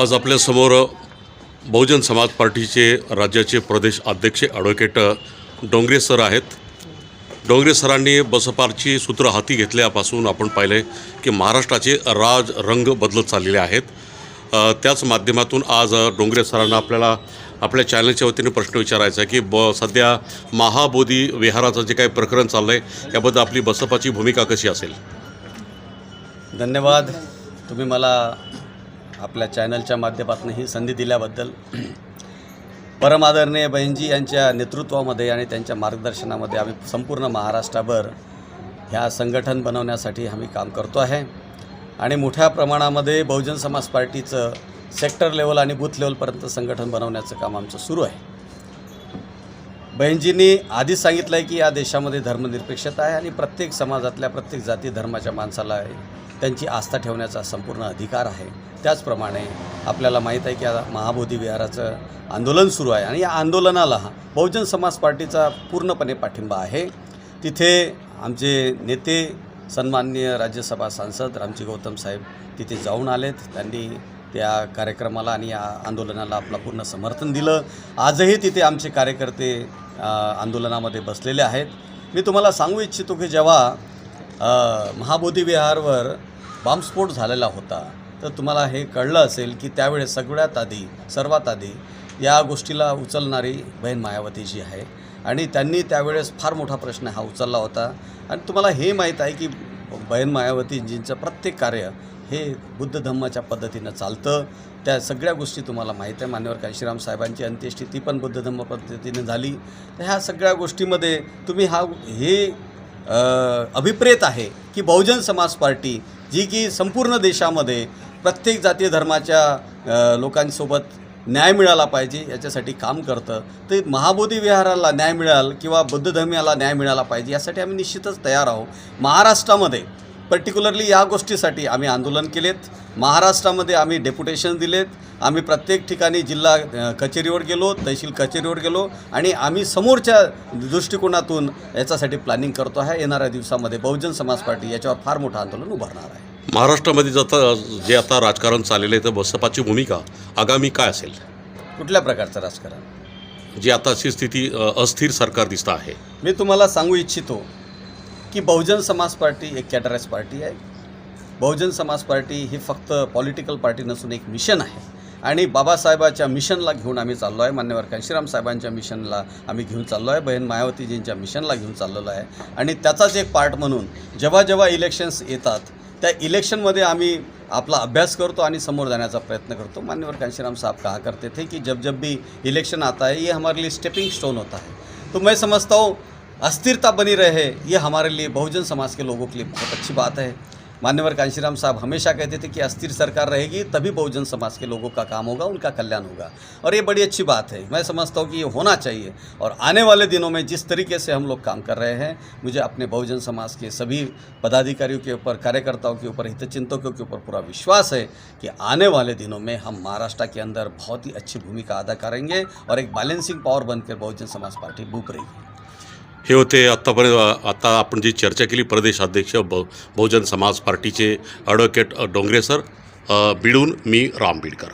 आज आपल्यासमोर बहुजन समाज पार्टीचे राज्याचे प्रदेश अध्यक्ष ॲडव्होकेट डोंगरे सर आहेत. डोंगरे सरांनी बसपाची सूत्र हाती घेतल्यापासून आपण पाहिले की महाराष्ट्राचे राज रंग बदलत चाललेले आहेत. त्याच माध्यमातून आज डोंगरे सरांना आपल्याला आपल्या चॅनलच्या वतीने प्रश्न विचारायचा की ब सध्या महाबोधी विहाराचं जे काही प्रकरण चाललं आहे याबद्दल आपली बसपाची भूमिका कशी असेल? धन्यवाद. तुम्ही मला आपल्या चॅनलच्या माध्यमातून ही संधी दिल्याबद्दल परमादरणीय बहिणजी यांच्या नेतृत्वामध्ये आणि त्यांच्या मार्गदर्शनामध्ये आम्ही संपूर्ण महाराष्ट्राभर ह्या संघटन बनवण्यासाठी आम्ही काम करतो आहे. आणि मोठ्या प्रमाणामध्ये बहुजन समाज पार्टीचं सेक्टर लेवल आणि बूथ लेवलपर्यंत संघटन बनवण्याचं काम आमचं सुरू आहे. बहिणजींनी आधीच सांगितलं आहे की या देशामध्ये धर्मनिरपेक्षता आहे आणि प्रत्येक समाजातल्या प्रत्येक जाती धर्माच्या माणसाला त्यांची आस्था ठेवण्याचा संपूर्ण अधिकार आहे. त्याचप्रमाणे आपल्याला माहीत आहे की महाबोधी विहाराचं आंदोलन सुरू आहे आणि या आंदोलनाला बहुजन समाज पार्टीचा पूर्णपणे पाठिंबा आहे. तिथे आमचे नेते सन्माननीय राज्यसभा सांसद रामजी गौतम साहेब तिथे जाऊन आलेत. त्यांनी त्या कार्यक्रमाला आणि या आंदोलनाला आपलं पूर्ण समर्थन दिलं. आजही तिथे आमचे कार्यकर्ते आंदोलनामध्ये बसलेले आहेत. मी तुम्हाला सांगू इच्छितो की जेव्हा महाबोधी विहारवर बॉम्बस्फोट झालेला होता तर तुम्हाला हे कळलं असेल की त्यावेळेस सगळ्यात आधी सर्वात आधी या गोष्टीला उचलणारी बहीण मायावती जी आहे. आणि त्यांनी त्यावेळेस फार मोठा प्रश्न हा उचलला होता. आणि तुम्हाला हे माहीत आहे की बहीण मायावतीजींचं प्रत्येक कार्य हे बुद्ध धम्माच्या पद्धतीनं चालतं. त्या सगळ्या गोष्टी तुम्हाला माहीत आहे. मान्यवर काशीराम साहेबांची अंत्येष्टी ती पण बुद्ध धम्म पद्धतीने झाली. तर ह्या सगळ्या गोष्टीमध्ये तुम्ही हा हे अभिप्रेत आहे की बहुजन समाज पार्टी जी की संपूर्ण देशामध्ये प्रत्येक जाती धर्माच्या लोकांसोबत न्याय मिळाला पाहिजे याच्यासाठी काम करतं. ते महाबोधी विहाराला न्याय मिळाल किंवा बौद्ध धर्मियाला न्याय मिळाला पाहिजे यासाठी आम्ही निश्चितच तयार आहोत. महाराष्ट्रामध्ये पर्टिक्युलरली या गोष्टीसाठी आम्ही आंदोलन केलेत. महाराष्ट्रामध्ये आम्ही डेप्युटेशन दिलेत. आम्ही प्रत्येक ठिकाणी जिल्हा कचेरीवर गेलो तहसील कचेरीवर गेलो आणि आम्ही समोरच्या दृष्टिकोनातून याच्यासाठी प्लॅनिंग करतो आहे. येणाऱ्या दिवसामध्ये बहुजन समाज पार्टी याच्यावर फार मोठं आंदोलन उभारणार आहे. महाराष्ट्रामध्ये जाता जे आता राजकारण चाललेलं आहे तर बसपाची भूमिका आगामी काय असेल? कुठल्या प्रकारचं राजकारण? जी आता अशी स्थिती अ, अस्थिर सरकार दिसतं आहे. मी तुम्हाला सांगू इच्छितो की बहुजन समाज पार्टी एक कॅटराइज पार्टी आहे. बहुजन समाज पार्टी ही फक्त पॉलिटिकल पार्टी नसून एक मिशन आहे. आणि बाबासाहेबाच्या मिशनला घेऊन आम्ही चाललो आहे. मान्यवर कांशीराम साहेबांच्या मिशनला आम्ही घेऊन चाललो आहे. बहीण मायावतीजींच्या मिशनला घेऊन चाललेलो आहे. आणि त्याचाच एक पार्ट म्हणून जेव्हा जेव्हा इलेक्शन्स येतात त्या इलेक्शनमध्ये आम्ही आपला अभ्यास करतो आणि समोर जाण्याचा प्रयत्न करतो. मान्यवर कांशीराम साहब कहा करते थे कि जब जब भी इलेक्शन आता है ये हमारे लिए स्टेपिंग स्टोन होता है. तो मैं समझता हूँ अस्थिरता बनी रहे ये हमारे लिए बहुजन समाज के लोगों के लिए बहुत अच्छी बात है। मान्यवर कांशीराम साहब हमेशा कहते थे कि अस्थिर सरकार रहेगी, तभी बहुजन समाज के लोगों का काम होगा, उनका कल्याण होगा। और ये बड़ी अच्छी बात है। मैं समझता हूँ कि ये होना चाहिए। और आने वाले दिनों में जिस तरीके से हम लोग काम कर रहे हैं, मुझे अपने बहुजन समाज के सभी पदाधिकारियों के ऊपर, कार्यकर्ताओं के ऊपर, हितचिंतकों के ऊपर पूरा विश्वास है कि आने वाले दिनों में हम महाराष्ट्र के अंदर बहुत ही अच्छी भूमिका अदा करेंगे और एक बैलेंसिंग पावर बनकर बहुजन समाज पार्टी बुक रही हे। हे होते आत्तापर्यंत आत्ता आपण जी चर्चा केली प्रदेशाध्यक्ष ब बहुजन समाज पार्टीचे ॲडव्होकेट डोंगरे सर बिडून मी राम बीडकर.